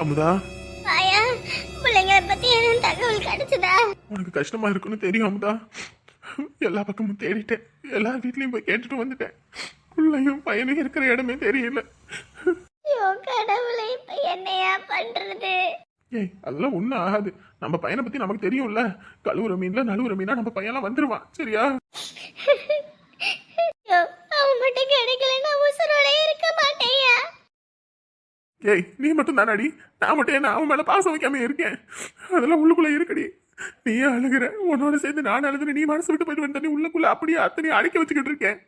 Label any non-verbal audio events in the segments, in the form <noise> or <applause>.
அமுதா? ஆயா பிள்ளைங்களை பத்தி எதுவும் தகவல் கிடைச்சதா? உனக்கு கஷ்டமா இருக்குன்னு தெரியும் அமுதா. எல்லா பக்கமும் தேடிட்டேன். எல்லா வீட்லயும் போய் கேட்டுட்டு வந்துட்டேன். பிள்ளையும் பையனும் இருக்கிற இடமே தெரியல. ஐயோ கடவுளை இப்ப என்னையா பண்றது? ஏய் அதெல்லாம் ஒன்றும் ஆகாது. நம்ம பையனை பத்தி நமக்கு தெரியும்ல. கழுவுற மீன்ல நழுவுற மீனா நம்ம பையன்லாம் வந்துருவான் சரியா? அவன் மட்டும் கிடைக்கலன்னா உசுரோட இருக்க மாட்டேயா? ஏய் நீ மட்டும் தானடி. நான் மட்டும் என்ன அவன் மேலே பாசம் வைக்காம இருக்கேன். அதெல்லாம் உள்ளுக்குள்ள இருக்குடி. நீ அழுகிற. உன்னோட சேர்ந்து நான் அழுதுன நீ மனசு விட்டு போயிட்டு வந்த நீ அப்படியே அத்தனை அடைக்க வச்சுக்கிட்டு இருக்கேன்.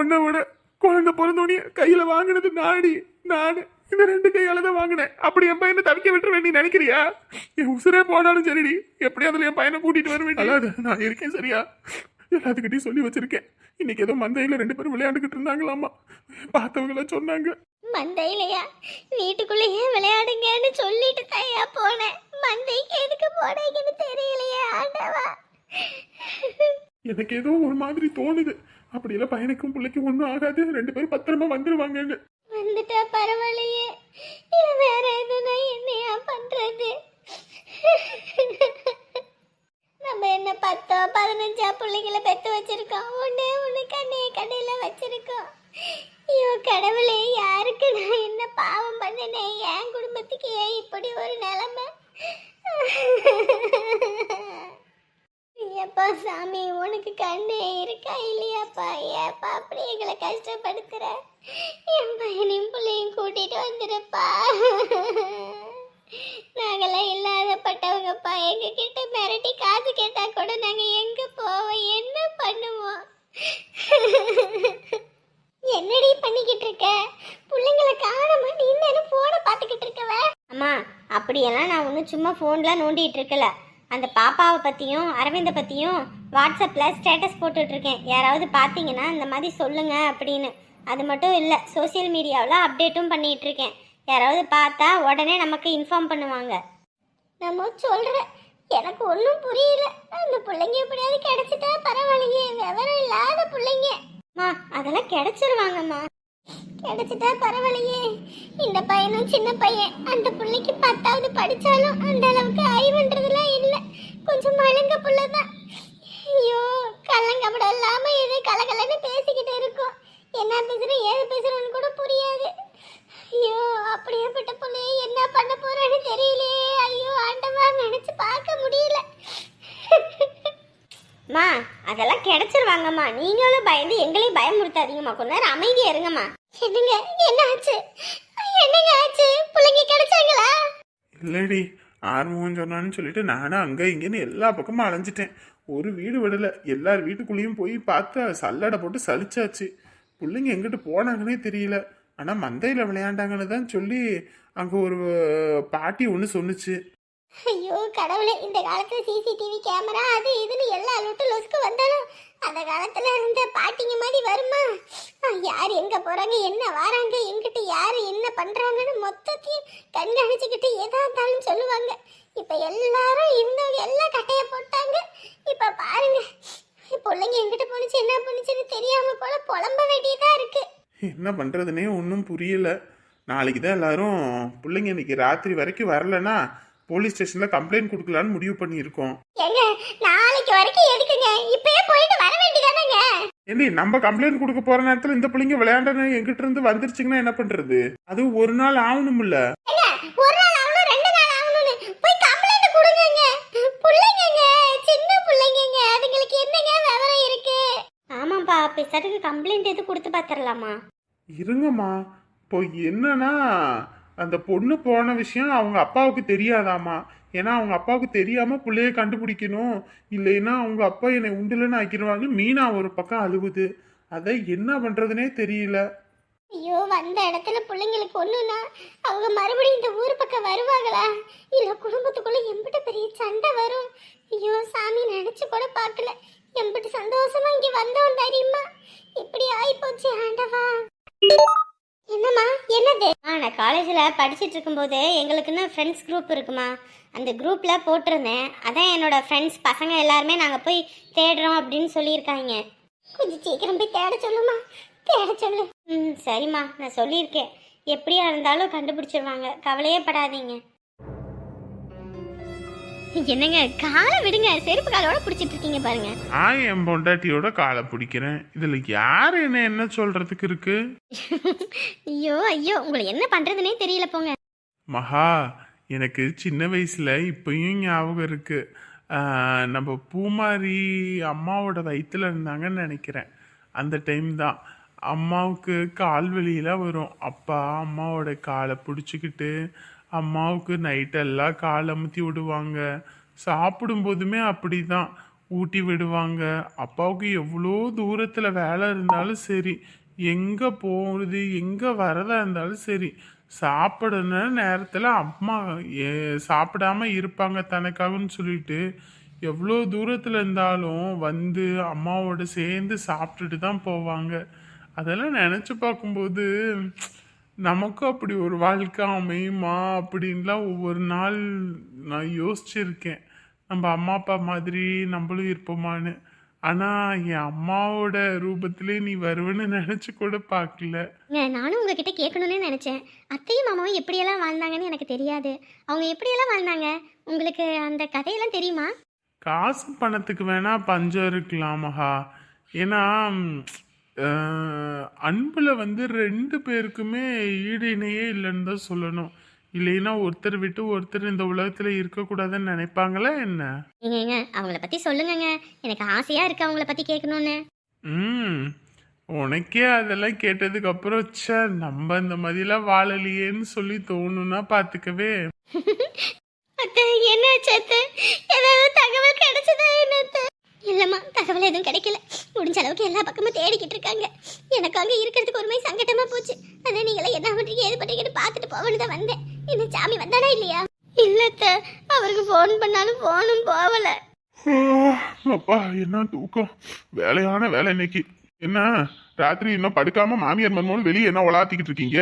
உன்னை விட குழந்தை பிறந்தோடனே கையில வாங்கினது நாடி நான் இந்த ரெண்டு கையால தான் வாங்கினேன். அப்படி என் பையனை தவிக்க விட்டுருவேன் நீ நினைக்கிறியா? என் உசுரே போனாலும் சரிடி. எப்படி அதுல என் பையனை கூட்டிட்டு வருவேன் நான் இருக்கேன் சரியா? எல்லாத்துக்கிட்டையும் சொல்லி வச்சிருக்கேன். இன்னைக்கு ஏதோ மந்தையில ரெண்டு பேரும் விளையாண்டுக்கிட்டு இருந்தாங்களாமா? பார்த்தவங்கள சொன்னாங்க. மந்தையிலையா? வீட்டுக்குள்ளேயே விளையாடுங்கன்னு சொல்லிட்டு தாயா போனேன். மந்தைக்கு எதுக்கு போனீங்கன்னு தெரியலையே ஆண்டவா. எனக்கு ஏதோ ஒரு மாதிரி தோணுது. அப்படியெல்லாம் பையனுக்கும் பிள்ளைக்கும் ஒன்றும் ஆகாது. ரெண்டு பேரும் பத்திரமா வந்துருவாங்கன்னு. வந்துட்டா பரவாயில்லையே. வேற எதுனா என்னையா பண்றது நம்ம என்ன பத்தோ பதினஞ்சா பிள்ளைங்கள பெத்து வச்சிருக்கோம். உன்னே உனக்கு கண்ணே கண்ணில வச்சிருக்கோம். ஐயோ கடவுளே யாருக்கு நான் என்ன பாவம் பண்ணனே என் குடும்பத்துக்கு ஏன் இப்படி ஒரு நிலைமை? ஏப்பா சாமி உனக்கு கண்ணு இருக்கா இல்லையாப்பா? ஏப்பா அப்படி எங்களை கஷ்டப்படுத்துற? என் பையனையும் பிள்ளையும் கூட்டிட்டு வந்துடுப்பா. நாங்கெல்லாம் இல்லாதப்பட்டவங்கப்பா எங்க கிட்ட மிரட்டி காசு கேட்டா கூட நாங்க எங்க போவோம்? என்ன பண்ணுவோம்? என்னடி பண்ணிக்கிட்டு இருக்க? பிள்ளைங்களை காணாம நீ என்ன போன பார்த்துக்கிட்டு இருக்கவ. அம்மா அப்படியெல்லாம் நான் ஒன்றும் சும்மா ஃபோன்லாம் நோண்டிட்டு இருக்கல. அந்த பாப்பாவை பற்றியும் அரவிந்தை பற்றியும் வாட்ஸ்அப்பில் ஸ்டேட்டஸ் போட்டுட்ருக்கேன் யாராவது பார்த்தீங்கன்னா இந்த மாதிரி சொல்லுங்க அப்படின்னு. அது மட்டும் இல்லை சோஷியல் மீடியாவில் அப்டேட்டும் பண்ணிகிட்ருக்கேன் இருக்கேன். யாராவது பார்த்தா உடனே நமக்கு இன்ஃபார்ம் பண்ணுவாங்க. நம்ம சொல்கிறேன் எனக்கு ஒன்றும் புரியல. அந்த பிள்ளைங்க எப்படியாவது கிடைச்சிட்டா பரவாயில்லையே. விவரம் இல்லாத பிள்ளைங்க. அம்மா அதெல்லாம் கிடைச்சிருவாங்கம்மா. கிடைச்சிட்டா பரவாயில்லையே. இந்த பையனும் சின்ன பையன். அந்த பிள்ளைக்கு பத்தாவது படிச்சாலும் அந்த அளவுக்கு அறிவுன்றதுலாம் இல்லை. கொஞ்சம் மழுங்க புள்ளதான். ஐயோ கள்ளங்கப்படம் இல்லாம இது கலகலன்னு பேசிக்கிட்டு இருக்கும். என்ன பேசுறேன் ஏது பேசுறேன்னு கூட புரியாது. ஐயோ அப்படியேப்பட்ட பிள்ளைய என்ன பண்ண போறேன்னு தெரியலையே. ஐயோ ஆண்டவா நினைச்சு பார்க்க முடியல. மா அதெல்லாம் கிடைச்சிருவாங்கம்மா. நீங்களும் பயந்து எங்களையும் பயமுறுத்தாதீங்கம்மா. கொஞ்ச நேரம் அமைதியா இருங்கம்மா. என்னங்க என்ன ஆச்சு என்னங்க ஆச்சு? பிள்ளைங்க கிடைச்சாங்களா? இல்லடி ஆர்வம் சொன்னான்னு சொல்லிட்டு நானும் அங்கே இங்கேன்னு எல்லா பக்கமும் அலைஞ்சிட்டேன். ஒரு வீடு விடலை. எல்லார் வீட்டுக்குள்ளேயும் போய் பார்த்தா சல்லடை போட்டு சலிச்சாச்சு. பிள்ளைங்க எங்கிட்டு போனாங்கன்னே தெரியல. ஆனால் மந்தையில் விளையாண்டாங்கன்னு தான் சொல்லி அங்கே ஒரு பாட்டி ஒன்று சொன்னுச்சு. ஐயோ கடவுளே இந்த காலத்துல சிசிடிவி கேமரா அது இதுன்னு எல்லா லொட்டு லொசுக்கு வந்தாலும் அந்த காலத்துல இருந்த பாட்டிங்க மாதிரி வருமா? யார் எங்க போறாங்க என்ன வராங்க எங்கிட்ட யாரு என்ன பண்றாங்கன்னு மொத்தத்தையும் கண்காணிச்சுக்கிட்டு எதா இருந்தாலும் சொல்லுவாங்க. இப்ப எல்லாரும் இருந்தவங்க எல்லாம் கட்டைய போட்டாங்க. இப்ப பாருங்க பிள்ளைங்க எங்கிட்ட போனுச்சு என்ன பண்ணுச்சுன்னு தெரியாம போல புலம்ப வேண்டியதா இருக்கு. என்ன பண்ணுறதுனே ஒன்றும் புரியல. நாளைக்கு தான் எல்லாரும் பிள்ளைங்க இன்னைக்கு ராத்திரி வரைக்கும் வரலன்னா போலீஸ் ஸ்டேஷனில் கம்ப்ளைண்ட் கொடுக்கலான்னு முடிவு பண்ணியிருக்கோம். ஏங்க நாளைக்கு வரைக்கும் எதுக்குங்க? இப்பயே போயிட்டு வர வேண்டியதானங்க? ஏண்டி நம்ம கம்ப்ளைண்ட் கொடுக்க போற நேரத்துல இந்த பிள்ளைங்க விளையாண்டன எங்கிட்ட இருந்து வந்துருச்சுங்கன்னா என்ன பண்றது? அது ஒரு நாள் ஆகணும்ல. ஒரு நாள் ஆகணும் ரெண்டு நாள் ஆகணும்னு போய் கம்ப்ளைண்ட் கொடுங்கங்க பிள்ளைங்கங்க சின்ன பிள்ளைங்கங்க அதுங்களுக்கு என்னங்க விவரம் இருக்கு ஆமாப்பா பிசாட்டுக்கு கம்ப்ளைண்ட் எது கொடுத்து பாத்திரலாமா? இருங்கம்மா. இப்போ என்னன்னா அந்த பொண்ணு போன விஷயம் அவங்க அப்பாவுக்கு தெரியாதாமா ஏன்னா அவங்க அப்பாவுக்கு தெரியாம பிள்ளைய கண்டுபிடிக்கணும். இல்லைன்னா அவங்க அப்பா என்னை உண்டுலன்னு ஆக்கிடுவாங்க. மீனா ஒரு பக்கம் அழுவுது. அதை என்ன பண்றதுனே தெரியல. ஐயோ வந்த இடத்துல பிள்ளைங்களுக்கு ஒண்ணுனா அவங்க மறுபடியும் இந்த ஊர் பக்கம் வருவாங்களா? இல்ல குடும்பத்துக்குள்ள எம்பிட்ட பெரிய சண்டை வரும்? ஐயோ சாமி நினைச்சு கூட பார்க்கல. எம்பிட்டு சந்தோஷமா இங்க வந்தோம் தெரியுமா இப்படி ஆயிப்போச்சு ஆண்டவா. என்னம்மா என்னது? ஆ நான் காலேஜில் படிச்சுட்டு இருக்கும்போது எங்களுக்குன்னு ஃப்ரெண்ட்ஸ் குரூப் இருக்குமா. அந்த குரூப்பில் போட்டிருந்தேன். அதான் என்னோட ஃப்ரெண்ட்ஸ் பசங்க எல்லாருமே நாங்கள் போய் தேடுறோம் அப்படின்னு சொல்லியிருக்காங்க. கொஞ்சம் சீக்கிரம் போய் தேட சொல்லுமா? தேட சொல்லு. ம் சரிம்மா நான் சொல்லியிருக்கேன். எப்படியா இருந்தாலும் கண்டுபிடிச்சிருவாங்க. கவலையே படாதீங்க. என்னங்க காலை விடுங்க. செருப்பு காலோட பிடிச்சிட்டு இருக்கீங்க பாருங்க. நான் என் பொண்டாட்டியோட காலை பிடிக்கிறேன். இதுல யார் என்ன என்ன சொல்றதுக்கு இருக்கு? ஐயோ ஐயோ உங்களை என்ன பண்றதுனே தெரியல போங்க. மகா எனக்கு சின்ன வயசுல இப்பயும் ஞாபகம் இருக்கு. நம்ம பூமாரி அம்மாவோட வயித்துல இருந்தாங்கன்னு நினைக்கிறேன். அந்த டைம் தான். அம்மாவுக்கு கால் வலியில வரும். அப்பா அம்மாவோட காலை பிடிச்சிக்கிட்டு அம்மாவுக்கு நைட்டெல்லாம் கால் அமுத்தி விடுவாங்க. சாப்பிடும்போதுமே அப்படிதான். ஊட்டி விடுவாங்க. அப்பாவுக்கு எவ்வளோ தூரத்தில் வேலை இருந்தாலும் சரி எங்கே போகிறது எங்கே வரதா இருந்தாலும் சரி சாப்பிடணும்ன நேரத்தில் அம்மா ஏ- சாப்பிடாம இருப்பாங்க தனக்காகன்னு சொல்லிட்டு எவ்வளோ தூரத்தில் இருந்தாலும் வந்து அம்மாவோட சேர்ந்து சாப்பிட்டுட்டு தான் போவாங்க. அதெல்லாம் நினச்சி பார்க்கும்போது நமக்கும் அப்படி ஒரு வாழ்க்கை அமையுமா அப்படின்லாம் ஒவ்வொரு நாள் நான் யோசிச்சிருக்கேன். நம்ம அம்மா அப்பா மாதிரி நம்மளும் இருப்போமான்னு. ஆனால் என் அம்மாவோட ரூபத்திலே நீ வருவேன்னு நினச்சி கூட பார்க்கல. நானும் உங்ககிட்ட கேட்கணும்னு நினைச்சேன். அத்தையும் மாமாவும் எப்படியெல்லாம் வாழ்ந்தாங்கன்னு எனக்கு தெரியாது. அவங்க எப்படியெல்லாம் வாழ்ந்தாங்க? உங்களுக்கு அந்த கதையெல்லாம் தெரியுமா? காசு பணத்துக்கு வேணா பஞ்சம் இருக்கலாம் மகா. ஏன்னா அன்புல வந்து ரெண்டு பேருக்குமே ஈடு இணையே இல்லைன்னு தான் சொல்லணும். இல்லைன்னா ஒருத்தர் விட்டு ஒருத்தர் இந்த உலகத்துல இருக்கக்கூடாதுன்னு நினைப்பாங்களா என்ன? ஏங்க அவங்கள பத்தி சொல்லுங்கங்க. எனக்கு ஆசையா இருக்கு அவங்கள பத்தி கேட்கணும்னு. ம் உனக்கே அதெல்லாம் கேட்டதுக்கு அப்புறம் ச்சே நம்ம இந்த மாதிரிலாம் வாழலையேன்னு சொல்லி <laughs> அத்தை என்னாச்சு அத்தை? ஏதாவது தகவல் கிடைச்சதா என்ன இல்லைம்மா தகவல் எதுவும் கிடைக்கல. முடிஞ்ச அளவுக்கு எல்லா பக்கமும் தேடிக்கிட்டு இருக்காங்க. எனக்கு அங்கே இருக்கிறதுக்கு ஒரு மாதிரி சங்கடமா போச்சு. அதான் நீங்களே என்ன பண்றீங்க ஏது பண்றீங்கன்னு பார்த்துட்டு போகணும் தான் வந்தேன். இந்த சாமி வந்தானா இல்லையா? இல்லத்த அவருக்கு ஃபோன் பண்ணாலும் ஃபோனும் போகல. அப்பா என்ன தூக்கம். வேலையான வேலை இன்னைக்கு. என்ன ராத்திரி இன்னும் படுக்காம மாமியார் மருமகன் வெளியே என்ன உலாத்திக்கிட்டு இருக்கீங்க?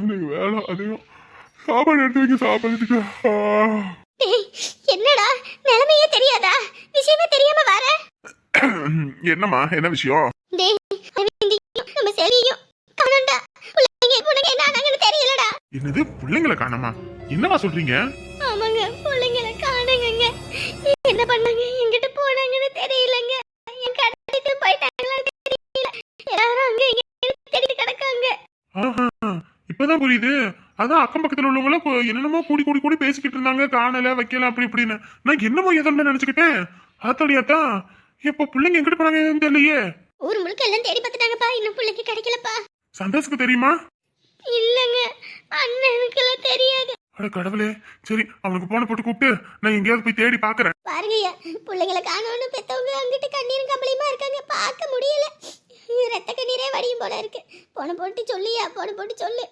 இன்னைக்கு வேலை அதிகம். சாப்பாடு எடுத்து வைக்க சாப்பாடுக்கு என்னடா? நிலைமையே தெரியாதா? விஷயமே தெரியாம வர? என்னம்மா என்ன விஷயம்? நம்ம செல்வியும் காணோம்டா. பிள்ளைங்க உனக்கு என்ன ஆனாங்கன்னு தெரியலடா. என்னது பிள்ளைங்களை காணமா? என்னம்மா சொல்றீங்க? ஆமாங்க பிள்ளைங்களை காணுங்க என்ன பண்ணாங்க? எங்கிட்ட போனாங்கன்னு தெரியலங்க. என் கடத்திட்டு போயிட்டாங்களான்னு தெரியல. எல்லாரும் அங்க இங்க தேடிட்டு கிடக்காங்க. ஆஹா, இப்பதான் புரியுது. அதான் அக்கம் பக்கத்துல உள்ளவங்கள கொ- என்னென்னமோ கூடி கூடி கூடி பேசிக்கிட்டு இருந்தாங்க காணல வைக்கல அப்படி இப்படின்னு. நான் என்னமோ எதோ நினைச்சுக்கிட்டேன். ஆத்தாடியாத்தான் இப்போ பிள்ளைங்க எங்கிட்ட போனாங்க தெரியலையே. ஊர் முழுக்க எல்லாம் தேடி பார்த்துட்டாங்கப்பா. இன்னும் பிள்ளைக்கு கிடைக்கலப்பா. சந்தோஷுக்கு தெரியுமா? இல்லங்க. அண்ணனுக்குலாம் தெரியாது. அட கடவுளே. சரி அவனுக்கு போன போட்டு கூப்பிட்டு நான் எங்கேயாவது போய் தேடி பாக்குறேன் பாருங்கய்யா பிள்ளைங்களை காணோன்னு பெத்தவங்க அங்கிட்டு கண்ணீரும் கம்பளியுமா இருக்காங்க. பார்க்க முடியல. ரத்த கண்ணீரே வடியும் போல இருக்கு. போன போட்டு சொல்லியா போன போட்டு சொல்லு.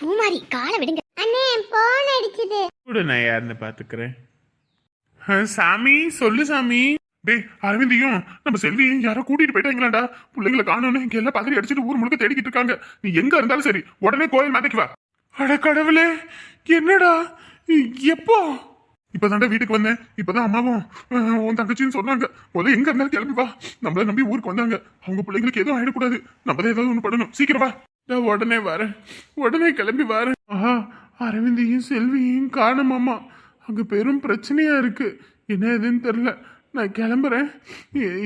பூமாரி காலை விடுங்க. அண்ணே போன் அடிச்சது. கூட நான் யாருன்னு பாத்துக்கிறேன் சாமி சொல்லு சாமி. டேய் அரவிந்தையும் நம்ம செல்வியும் யாரோ கூட்டிட்டு போயிட்டாங்களாடா பிள்ளைங்களை காணோன்னு இங்க எல்லாம் பதறி அடிச்சுட்டு ஊர் முழுக்க தேடிக்கிட்டு இருக்காங்க. நீ எங்க இருந்தாலும் சரி உடனே கோயில் மேதைக்கு வா. அட கடவுளே என்னடா? எப்போ? இப்பதான்டா வீட்டுக்கு வந்தேன். இப்பதான் அம்மாவும் உன் தங்கச்சின்னு சொன்னாங்க. முதல்ல எங்க இருந்தாலும் கிளம்பி வா. நம்மள நம்பி ஊருக்கு வந்தாங்க. அவங்க பிள்ளைங்களுக்கு எதுவும் ஆயிடக்கூடாது. நம்ம தான் ஏதாவது ஒன்று பண்ணணும். சீக்கிரம் வா. நான் உடனே வரேன். உடனே கிளம்பி வரேன். ஆஹா அரவிந்தையும் செல்வியையும் காணமாமா அங்கே பெரும் பிரச்சனையாக இருக்குது என்ன ஏதுன்னு தெரில நான் கிளம்புறேன்.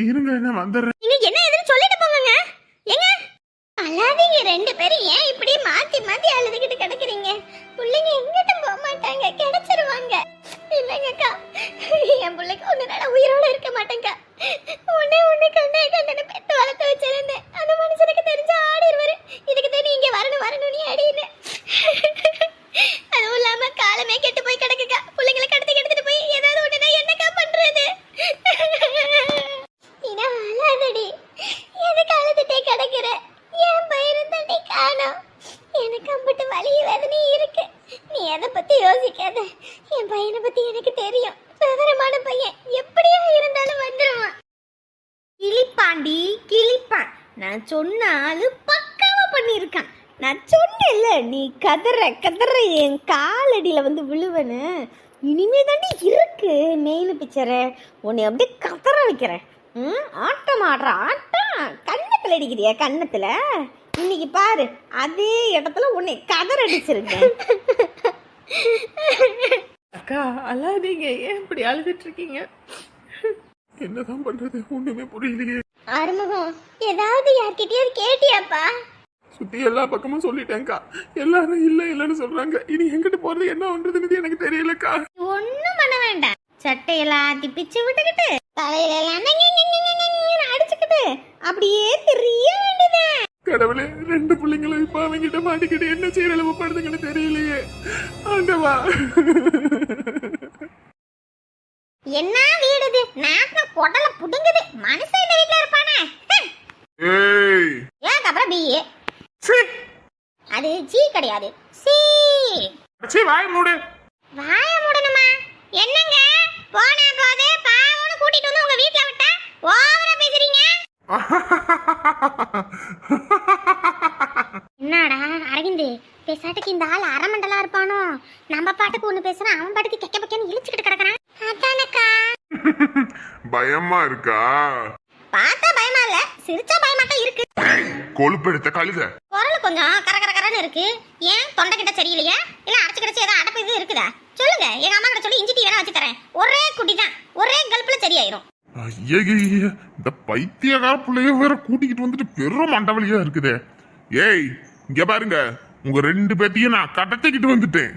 இருங்க நான் வந்துடுறேன். நீங்க என்ன எதுன்னு சொல்லிட்டு போங்க ஏங்க? அழாதீங்க. ரெண்டு பேரும் ஏன் இப்படி மாத்தி மாத்தி அழுதுகிட்டு கிடக்குறீங்க? பிள்ளைங்க எங்கிட்டும் போக மாட்டாங்க கிடைச்சிருவாங்க. இல்லைங்கக்கா. என் பிள்ளைக்கு ஒன்று நாள் உயிரோட இருக்க மாட்டேங்க்கா ஒன்னே ஒன்று கண்ணே கண்ணனை பெத்து வளர்த்து வச்சிருந்தேன். அந்த மனுஷனுக்கு தெரிஞ்ச ஆடிடுவாரு இதுக்கு தான் நீங்க வரணும் வரணும் நீ அடின்னு அதுவும் இல்லாம காலமே கெட்டு போய் கிடக்குக்கா. பிள்ளைங்களை கடத்தி கெடுத்துட்டு போய் ஏதாவது ஒன்றுனா என்னக்கா பண்றது? இனா அழாதடி. எதுக்கு அழுதுட்டே கிடக்குற? என் பயிரும் தண்ணி காணும். எனக்கு அம்பிட்டு வலி வேதனை இருக்கு. எதை பத்தி யோசிக்காத. என் பையனை பத்தி எனக்கு தெரியும். விவரமான பையன். எப்படியா இருந்தாலும் வந்துருவான். கிளிப்பாண்டி கிளிப்பான். நான் சொன்னாலும் பக்காவா பண்ணியிருக்கான். நான் சொன்னேன்ல நீ கதற கதற என் காலடியில் வந்து விழுவனு இனிமே தாண்டி இருக்கு மெயின் பிக்சரை உன்னை அப்படியே கதற வைக்கிறேன் ம் ஆட்டம் ஆடுற ஆட்டம். கன்னத்தில் அடிக்கிறியா கன்னத்தில்? இன்னைக்கு பாரு அதே இடத்துல உன்னை கதர் அடிச்சிருக்கேன் அக்கா அழாதீங்க ஏன் இப்படி அழுதுட்டு இருக்கீங்க என்னதான் பண்றது ஒண்ணுமே புரியலையே அறுமுகம் ஏதாவது யார்கிட்டயாவது கேட்டியாப்பா சுத்தி எல்லா பக்கமும் சொல்லிட்டேன்க்கா எல்லாரும் இல்ல இல்லன்னு சொல்றாங்க இனி எங்கிட்டு போறது என்ன பண்றதுன்னு எனக்கு தெரியலக்கா ஒன்றும் பண்ண வேண்டாம் சட்டையெல்லாம் பிச்சு விட்டுக்கிட்டு தலையில எல்லாம் அடிச்சுக்கிட்டு அப்படியே தெரிய வேண்டியதான் கடவுளே ரெண்டு பிள்ளைங்களும் இப்ப அவங்கிட்ட மாட்டிக்கிட்டு என்ன செய்யற அளவு படுதுங்கன்னு தெரியலையே ஆண்டவா என்ன வீடு இது? நாக்கு கொடல புடுங்குது. மனுஷன் இந்த வீட்ல இருப்பானே. ஏய். ஏன் அப்புறம் சீ. அது ஜி கிடையாது. சி. சீ வாய் மூடு. வாய மூடணுமா? என்னங்க? போன போது பாவம்னு கூட்டிட்டு வந்து உங்க வீட்ல விட்டா ஓவரா பேசுறீங்க? என்னடா அரவிந்த் பேசாட்டுக்கு இந்த ஆள் அரமண்டலா இருப்பானோ? நம்ம பாட்டுக்கு ஒண்ணு பேசுறான் அவன் பாட்டுக்கு கெக்க பக்கன்னு இழுச்சுக்கிட்டு கிடக்குறான். அதானக்கா? பயமா இருக்கா? பார்த்தா பயமா இல்ல சிரிச்சா பயமாட்டம் இருக்கு. கொழுப்பெடுத்த கழுத. குரல் கொஞ்சம் கர கர கரன்னு இருக்கு. ஏன் தொண்டை கிட்ட சரியில்லையா? இல்ல அடைச்சு கிடச்சு ஏதோ அடப்பு இது இருக்குதா? சொல்லுங்க எங்க அம்மா கிட்ட சொல்லி இஞ்சி டீ வேணா வச்சு தரேன். ஒரே குட்டி தான் ஒரே கல்ப்புல சரியாயிரும். ஐயய்ய இந்த பைத்தியக்கார பிள்ளைய வேற கூட்டிக்கிட்டு வந்துட்டு பெரும் மண்டவலியா இருக்குதே. ஏய் இங்க பாருங்க. உங்க ரெண்டு பேத்தையும் நான் கடத்திக்கிட்டு வந்துட்டேன்.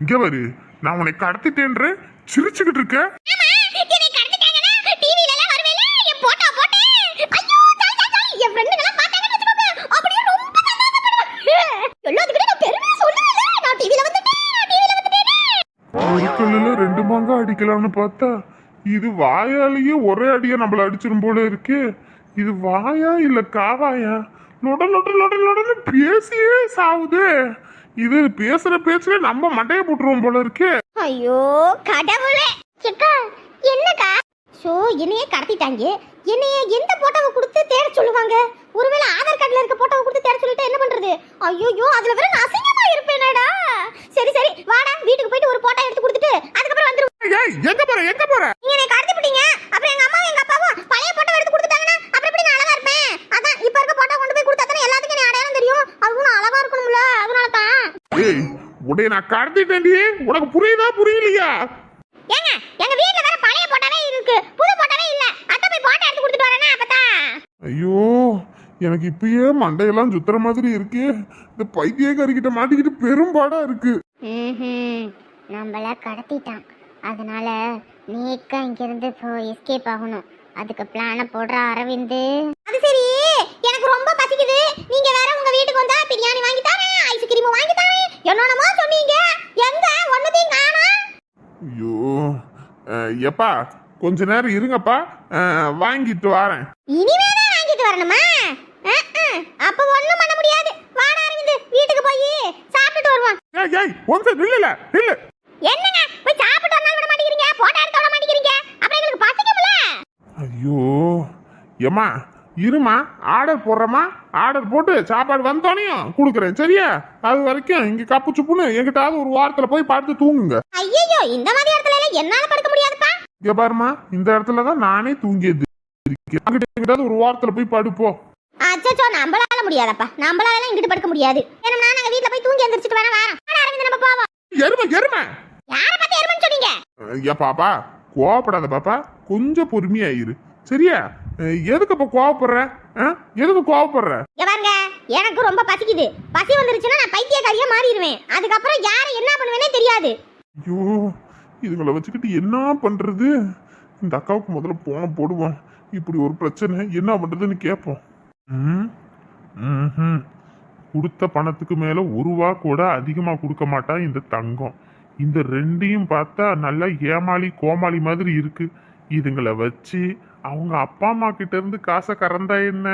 இங்க பாரு நான் உன்னை கடத்திட்டேன்ற சிரிச்சுக்கிட்டு இருக்க ஆமா, என்னை கடத்திட்டாங்கன்னா, TV ல எல்லாம் வருவேல, என் photo போட்டு. ஐயோ, சாய், சாய், சாய், என் friend ங்கெல்லாம் பார்த்தாங்கன்னு வச்சுக்கோங்க, அப்படியே ரொம்ப சந்தோஷப்படுவாங்க. எல்லாத்துக்கிட்டையும் நான் பெருமையா சொல்லுவேன்ல, நான் TV ல வந்துட்டேன், நான் TV ல வந்துட்டேன்னு. ஒரு கல்லுல ரெண்டு மாங்காய் அடிக்கலாம்னு பார்த்தா இது வாயாலேயே ஒரே அடியா நம்மள அடிச்சிடும் போல இருக்கு. இது வாயா இல்ல காவாயா? லொட லொட லொட லொடன்னு பேசியே சாவுது. இது பேசுற பேச்சுல நம்ம மண்டைய போட்டுருவோம் போல இருக்கு. ஐயோ கடவுளே. அக்கா ஷோ என்னைய கடத்திட்டாங்க. என்னைய எந்த போட்டோவை கொடுத்து தேட சொல்லுவாங்க? ஒருவேளை ஆதார் கார்டுல இருக்க போட்டோவை கொடுத்து தேட சொல்லிட்டு என்ன பண்றது? ஐயோ அதுல வேற நான் அசிங்கமா இருப்பேனடா. சரி சரி வாடா வீட்டுக்கு போயிட்டு ஒரு போட்டோ எடுத்து கொடுத்துட்டு அதுக்கப்புறம் வந்துருவோம் ஏய் எங்க போற எங்க போற? நீங்க என்னை கடத்தி விட்டீங்க? அப்புறம் எங்க அம்மாவும் எங்க அப்பாவும் பழைய போட்டோ எடுத்து கொடுத்துட்டாங்கன்னா அப்புறம் எப்படி நான் அழகா இருப்பேன்? அதான் இப்ப இருக்க போட்டோ கொண்டு போய் கொடுத்தா தானே எல்லாத்துக்கும் என்ன அடையாளம் தெரியும். அதுவும் நான் அழகா இருக்கணும்ல அதனால தான் ஏய் உடைய நான் கடத்திட்டேன்டி. உனக்கு புரியுதா புரியலையா? ஏங்க எங்க வீட்ல வேற பழைய போட்டோவே இருக்கு. புது போட்டோவே இல்ல. அத்தை போய் போட்டோ எடுத்து கொடுத்துட்டு வரேனா அப்பதான் ஐயோ எனக்கு இப்பயே மண்டையெல்லாம் சுத்துற மாதிரி இருக்கு. இந்த பைத்தியக்காரிக்கிட்ட மாட்டிக்கிட்டு பெரும்பாடா இருக்கு. ம்ஹும். நம்மள கடத்திட்டான். அதனால நீக்கா இங்கிருந்து இப்போ எஸ்கேப் ஆகணும். அதுக்கு பிளான போடுற அரவிந்து. அது சரி. எனக்கு ரொம்ப பசிக்குது. நீங்க வேற உங்க வீட்டுக்கு வந்தா பிரியாணி வாங்கி தரேன் ஐஸ்கிரீம் வாங்கி தரேன் என்னென்னமோ சொன்னீங்க. எங்க? ஒன்னதையும் காணோம். ஐயோ எப்பா கொஞ்ச நேரம் இருங்கப்பா. வாங்கிட்டு வரேன். இனிமே தான் வாங்கிட்டு வரணுமா. அப்ப ஒண்ணும் பண்ண முடியாது. வாடா அரவிந்த் வீட்டுக்கு போய் சாப்பிட்டுட்டு வருவோம். ஏய் ஏய் ஒன்று நில்லுல நில்லு. என்னங்க போய் சாப்பிட்டு வந்தாலும் விட மாட்டேங்கிறீங்க? போட்டோ எடுக்க விட மாட்டேங்கிறீங்க? அப்புறம் எங்களுக்கு பசிக்கும்ல? ஐயோ ஏம்மா இருமா? ஆர்டர் போடுறேம்மா ஆர்டர் போட்டு சாப்பாடு வந்தோனையும் கொடுக்குறேன் சரியா? அது வரைக்கும் இங்க கப்பு சுப்புன்னு எங்கிட்டாவது ஒரு வாரத்துல போய் பார்த்து தூங்குங்க. ஐயோ இந்த மாதிரி இடத்துல எல்லாம் என்னால படுக்க முடியாதுப்பா. இங்க பாருமா இந்த இடத்துல தான் நானே தூங்கியது. அங்கிட்ட எங்கிட்டாவது ஒரு வாரத்துல போய் படுப்போம் அச்சச்சோ நம்மளால முடியாதப்பா. நம்மளால எல்லாம் இங்கிட்டு படுக்க முடியாது. வேணும்னா நாங்க வீட்ல போய் தூங்கி எந்திரிச்சிட்டு வேணா வரோம் அரவிந்த் நம்ம போவோம். எருமை எருமை! யார பார்த்து எருமன்னு சொன்னீங்க? ஐயா பாப்பா கோவப்படாத பாப்பா. கொஞ்சம் பொறுமையாயிரு சரியா? அஹ், எதுக்கு இப்ப கோவப்படுற? எதுக்கு கோவப்படுற? பாருங்க எனக்கு ரொம்ப பசிக்குது. பசி வந்துருச்சுன்னா நான் பைத்தியக்காரியா மாறிடுவேன். அதுக்கப்புறம் யாரை என்ன பண்ணுவேனே தெரியாது. ஐயோ இதுங்களை வச்சுக்கிட்டு என்ன பண்றது? இந்த அக்காவுக்கு முதல்ல போன போடுவோம். இப்படி ஒரு பிரச்சனை என்ன பண்றதுன்னு கேட்போம். ம். கொடுத்த பணத்துக்கு மேல ஒரு ரூபா கூட அதிகமா கொடுக்க மாட்டா இந்த தங்கம். இந்த ரெண்டையும் பார்த்தா நல்லா ஏமாளி கோமாளி மாதிரி இருக்கு. இதுங்களை வச்சு அவங்க அப்பா அம்மா கிட்ட இருந்து காசை கறந்தா என்ன?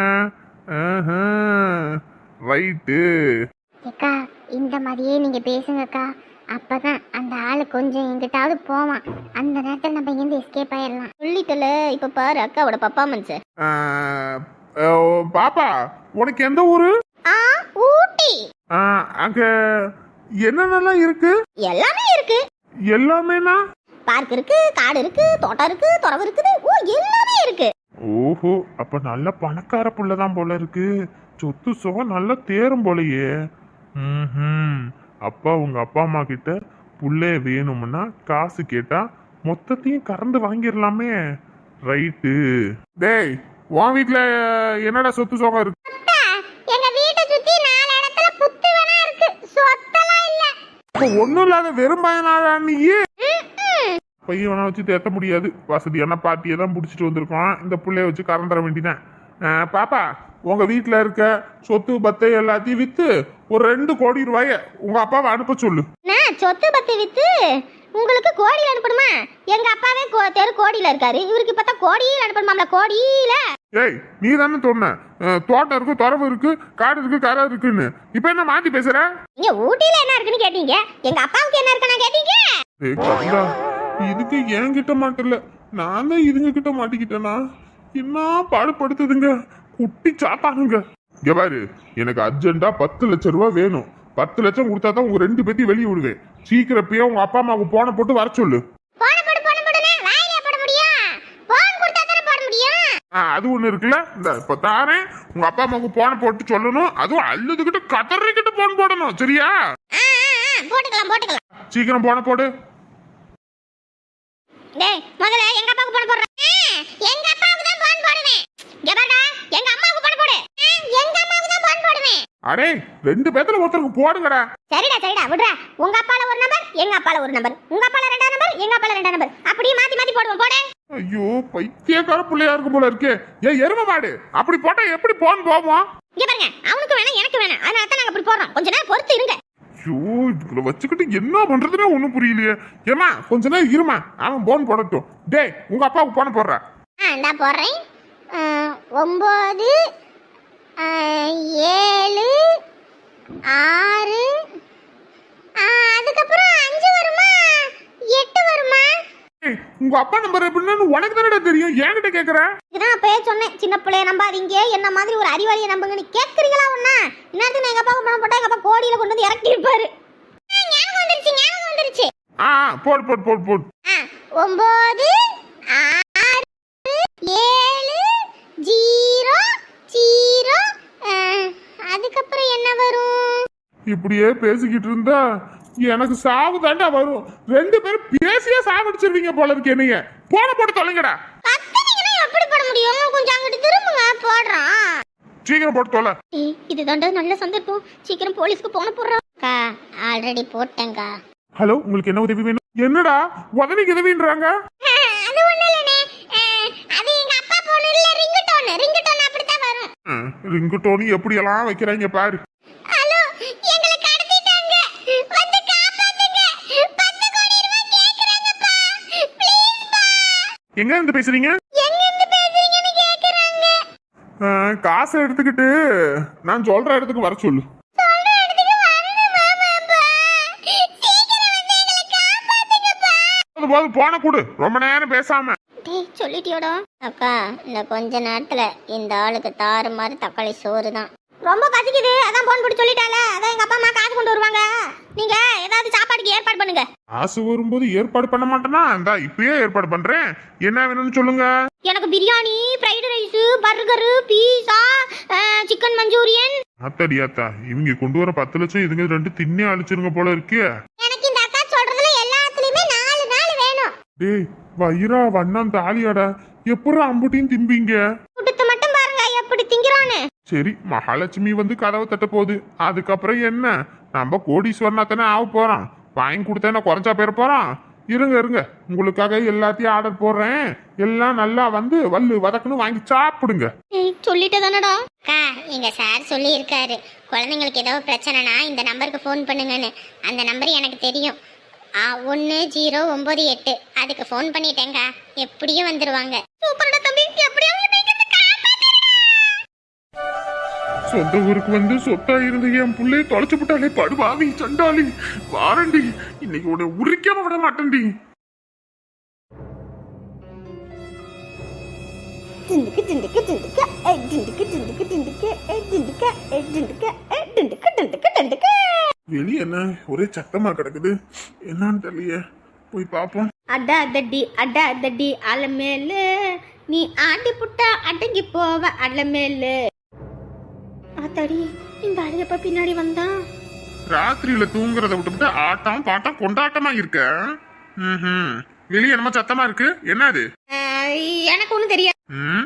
ரைட்டு. ஏக்கா இந்த மாதிரியே நீங்க பேசுங்கக்கா. அப்பதான் அந்த ஆளு கொஞ்சம் எங்கிட்டாவது போவான். அந்த நேரத்துல நம்ம இங்கிருந்து எஸ்கேப் ஆயிடலாம். சொல்லிட்டல இப்ப பாரு அக்காவோட பப்பா மனுஷ பாப்பா உனக்கு எந்த ஊரு? ஆ ஊட்டி. ஆ, அங்க என்னென்னலாம் இருக்கு? எல்லாமே இருக்கு. எல்லாமேனா? பார்க் இருக்கு காடு இருக்கு தோட்டம் இருக்கு துறவு இருக்குது. ஓ எல்லாமே இருக்கு. ஓஹோ அப்ப நல்ல பணக்கார புள்ளதான் போல இருக்கு. சொத்து சுகம் நல்ல தேரும் போலயே. ம் அப்பா உங்க அப்பா அம்மா கிட்ட புள்ளைய வேணும்னா காசு கேட்டா மொத்தத்தையும் கறந்து வாங்கிடலாமே. ரைட்டு. டேய் உன் வீட்ல என்னடா சொத்து சுகம் இருக்கு? ஒன்றும் இல்லாத வெறும் பயனாடா நீயே. பையன் வேணா வச்சு தேத்த முடியாது. வசதியான பாட்டியை தான் பிடிச்சிட்டு வந்திருக்கோம். இந்த புள்ளைய வச்சு கறந்துட வேண்டியதான் அஹ், பாப்பா உங்க வீட்டில் இருக்க சொத்து பத்தை எல்லாத்தையும் வித்து ஒரு ரெண்டு கோடி ரூபாய உங்க அப்பாவை அனுப்ப சொல்லு. சொத்து பத்து வித்து? உங்களுக்கு கோடியில் அனுப்பணுமா? எங்க அப்பாவே தெரு கோடியில இருக்காரு. இவருக்கு பார்த்தா கோடியில் அனுப்பணுமாம்ல? கோடியில? ஏய் நீ தானே சொன்ன. தோட்டம் இருக்கு துறவு இருக்கு காடு இருக்கு கரை இருக்குன்னு. இப்போ என்ன மாத்தி பேசுற? நீங்க ஊட்டியில என்ன இருக்குன்னு கேட்டீங்க? எங்க அப்பாவுக்கு என்ன இருக்குன்னு கேட்டீங்க? இதுக்கு என்கிட்ட மாட்டல நான் தான் இதுங்க கிட்ட மாட்டிக்கிட்டேனா? என்ன பாடுபடுத்துதுங்க. குட்டி சாத்தானுங்க. இங்க பாரு எனக்கு அர்ஜென்ட்டா பத்து லட்சம் ரூபாய் வேணும். பத்து லட்சம் கொடுத்தா தான் உங்க ரெண்டு பேத்தையும் வெளியே விடுவேன். சீக்கிரம் போய் உங்க அப்பா அம்மாவுக்கு போன போட்டு வர சொல்லு. அது ஒண்ணு இருக்குல்ல. இந்த இப்ப தாரேன் உங்க அப்பா அம்மாவுக்கு போன போட்டு சொல்லணும். அதுவும் அல்லதுகிட்ட கதறிக்கிட்டு போன் போடணும். சரியா? சீக்கிரம் போன போடு. டேய் முதல்ல எங்க அப்பாவுக்கு போன் போடுறேன் எங்க அப்பாவுக்கு தான் போன் போடுவேன். பாருடா எங்க அம்மாவுக்கு போன் போடு. எங்க அம்மாவுக்கு தான் போன் போடுவேன். அடே ரெண்டு பேத்துல ஒருத்தருக்கு போடுங்கடா. சரிடா சரிடா விடுறா. உங்க அப்பால ஒரு நம்பர் எங்க அப்பால ஒரு நம்பர் உங்க அப்பால ரெண்டாம் நம்பர் எங்க அப்பால ரெண்டாம் நம்பர் அப்படியே மாத்தி மாத்தி போடுவோம். போடு. ஐயோ பைத்தியக்கார பிள்ளையா இருக்கும் போல இருக்கே. ஏன் எரும மாடு அப்படி போட்டா எப்படி போன் போவோம்? இங்க பாருங்க அவனுக்கு வேணாம் எனக்கு வேணாம். அதனால தான் நாங்க அப்படி போடுறோம். கொஞ்ச நேரம் பொறுத்து இருங்க. ஐயோ இதுக்குள்ள வச்சுக்கிட்டு என்ன பண்றதுனே ஒன்றும் புரியலையே. ஏமா கொஞ்ச நேரம் இருமா அவன் போன் போடட்டும். டேய் உங்க அப்பாவுக்கு போன போடுறேன் ஆ இந்தா போடுறேன். ஒம்பது ஏழு ஆறு ஆ, அதுக்கப்புறம் அஞ்சு வருமா எட்டு வருமா ஏய், உங்க அப்பா நம்பர் எப்படின்னு உனக்கு தானடா தெரியும். என்கிட்ட கேக்குற? இதுதான் அப்பயே சொன்னேன். சின்ன பிள்ளைய நம்பாதீங்க. என்ன மாதிரி ஒரு அறிவாளியை நம்புங்கன்னு கேட்குறீங்களா ஒண்ணா இன்னத்துக்கு எங்க அப்பாவுக்கு பணம் போட்டா எங்க அப்பா கோடியில கொண்டு வந்து இறக்கி இருப்பாரு ஞாபகம் வந்துருச்சு ஞாபகம் வந்துருச்சு. ஆ போடு போடு போடு போடு. ஆ, ஒம்பது ஆறு ஏழு ஜீரோ ஜீரோ அதுக்கப்புறம் என்ன வரும்? இப்படியே பேசிக்கிட்டு இருந்தா எனக்கு சாவு தாண்டா வரும். ரெண்டு பேரும் பேசியே சாவடிச்சிருவீங்க போல இருக்கு என்னைய. போன போட்டு தொலைங்கடா. எப்படி போட முடியும்? கொஞ்சம் அங்கிட்டு திரும்புங்க போடுறான். சீக்கிரம் போட்டு தொலை. இதுதாண்டா நல்ல சந்தர்ப்பம். சீக்கிரம் போலீஸ்க்கு போன போடுறான் அக்கா ஆல்ரெடி போட்டேங்க்கா ஹலோ உங்களுக்கு என்ன உதவி வேணும்? என்னடா உதவிக்கு உதவின்றாங்க அது ஒண்ணு இல்லனே அது எங்க அப்பா போன் இல்ல ரிங்குடோன் ரிங்குடோன் அப்படித்தான் வரும். ரிங்கு டோனி எப்படி எல்லாம் வைக்கிறாங்க பாரு ஹலோ எங்களை கடத்திட்டாங்க வந்து காப்பாத்துங்க 10 கோடி ரூபாய் கேக்குறாங்கப்பா ப்ளீஸ் பா எங்க இருந்து பேசுறீங்க காசை எடுத்துக்கிட்டு நான் சொல்ற இடத்துக்கு வர சொல்லு. போது போன கூடு. ரொம்ப நேரம் பேசாம. டேய் சொல்லிட்டியோடா. அக்கா இந்த கொஞ்ச நேரத்துல இந்த ஆளுக்கு தாறு மாதிரி தக்காளி சோறு தான் ரொம்ப பசிக்குது. அதான் போன் போட்டு சொல்லிட்டால. அதான் எங்க அப்பா அம்மா காசு கொண்டு வருவாங்க. நீங்க ஏதாவது சாப்பாடுக்கு ஏற்பாடு பண்ணுங்க. காசு வரும்போது ஏற்பாடு பண்ண மாட்டேனா? இந்தா இப்பயே ஏற்பாடு பண்றேன். என்ன வேணும்னு சொல்லுங்க. எனக்கு biryani fried rice burger pizza chicken manchurian அத்தடி அத்தா இவங்க கொண்டு வர பத்து லட்சம் இதுங்க ரெண்டு தின்னே அழிச்சிருங்க போல இருக்கே. எனக்கு இந்த அக்கா சொல்றதுல எல்லாத்துலயுமே நாலு நாள் வேணும். டேய் வயிறா வண்ணம் தாலியாடா. எப்பறம் அம்புட்டியும் திம்பிங்க? எப்படி திங்கிறான்னு சரி மகாலட்சுமி வந்து கதவை தட்ட போகுது. அதுக்கப்புறம் என்ன? நம்ம கோடீஸ்வரனா தானே ஆக போறோம் வாங்கி கொடுத்தா என்ன குறைஞ்சா போயிட போறோம் இருங்க இருங்க. உங்களுக்காக எல்லாத்தையும் ஆர்டர் போடுறேன். எல்லாம் நல்லா வந்து வல்லு வதக்குன்னு வாங்கி சாப்பிடுங்க. சொல்லிட்டு தானடா? அக்கா எங்க சார் சொல்லி இருக்காரு குழந்தைங்களுக்கு ஏதோ பிரச்சனைனா இந்த நம்பருக்கு ஃபோன் பண்ணுங்கன்னு. அந்த நம்பர் எனக்கு தெரியும். ஒன்று ஜீரோ ஒம்பது எட்டு. அதுக்கு ஃபோன் பண்ணிட்டேங்க எப்படியும் வந்துருவாங்க. சூப்பர்டா தம்பி எப்படியும் சொந்த ஊருக்கு வந்து சொத்தா இருந்து என் புள்ளைய தொலைச்சு விட்டாலே படுபாவி சண்டாளி. வாரண்டி இன்னைக்கு உன்னை உரிக்காம விட மாட்டேன்டி. டிண்டுக்கு டிண்டுக்கு டிண்டுக்கு ஏ டிண்டுக்கு ஏ டிண்டுக்கு ஏ டிண்டுக்கு டிண்டுக்கு டிண்டுக்கு வெளியே என்ன? ஒரே சத்தமா கிடக்குது. என்னன்னு தெரியலையே. போய் பார்ப்போம் அட அதடி அட அதடி அலமேலு. நீ ஆடி புட்டா அடங்கி போவ அலமேலு. ஆத்தாடி இந்த அழகப்பா பின்னாடி வந்தான் ராத்திரியில தூங்குறத விட்டுவிட்டு ஆட்டம் பாட்டம் கொண்டாட்டமா இருக்க? ம்ஹும். வெளிய என்னமோ சத்தமா இருக்கு. என்ன அது அஹ், எனக்கு ஒன்றும் தெரியாது. ம்?